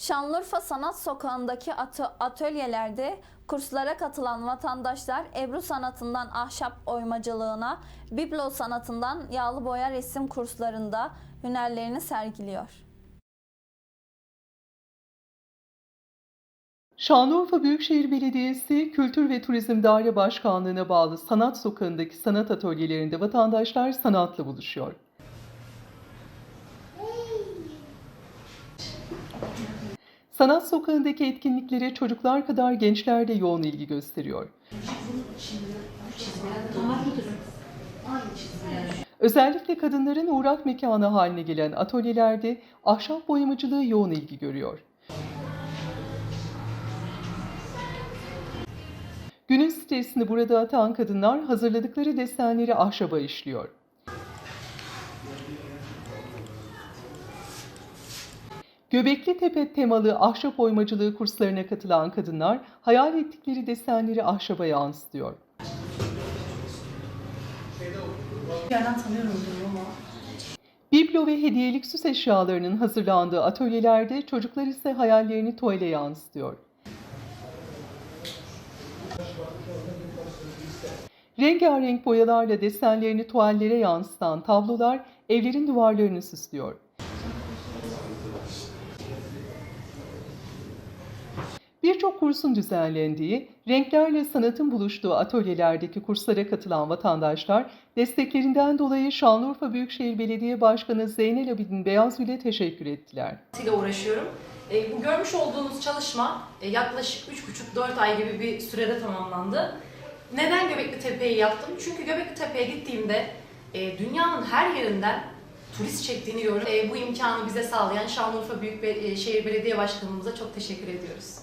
Şanlıurfa Sanat Sokağı'ndaki atö- atölyelerde kurslara katılan vatandaşlar Ebru sanatından ahşap oymacılığına, biblo sanatından yağlı boya resim kurslarında hünerlerini sergiliyor. Şanlıurfa Büyükşehir Belediyesi Kültür ve Turizm Daire Başkanlığı'na bağlı Sanat Sokağı'ndaki sanat atölyelerinde vatandaşlar sanatla buluşuyor. Sanat Sokağı'ndaki etkinliklere çocuklar kadar gençler de yoğun ilgi gösteriyor. Özellikle kadınların uğrak mekanı haline gelen atölyelerde ahşap boyamacılığı yoğun ilgi görüyor. Günün stresini burada atan kadınlar hazırladıkları desenleri ahşaba işliyor. Göbekli Tepe temalı ahşap oymacılığı kurslarına katılan kadınlar hayal ettikleri desenleri ahşaba yansıtıyor. Yerden tanıyorum ama. Biblo ve hediyelik süs eşyalarının hazırlandığı atölyelerde çocuklar ise hayallerini tuvale yansıtıyor. Rengarenk boyalarla desenlerini tuvallere yansıtan tablolar evlerin duvarlarını süslüyor. Birçok kursun düzenlendiği, renklerle sanatın buluştuğu atölyelerdeki kurslara katılan vatandaşlar desteklerinden dolayı Şanlıurfa Büyükşehir Belediye Başkanı Zeynel Abidin Beyazgül'e teşekkür ettiler. ile uğraşıyorum. E, bu görmüş olduğunuz çalışma e, yaklaşık 3,5-4 ay gibi bir sürede tamamlandı. Neden Göbekli Tepe'yi yaptım? Çünkü Göbekli Tepe'ye gittiğimde e, dünyanın her yerinden turist çektiğini gördüm. E, bu imkanı bize sağlayan Şanlıurfa Büyükşehir Belediye Başkanımıza çok teşekkür ediyoruz.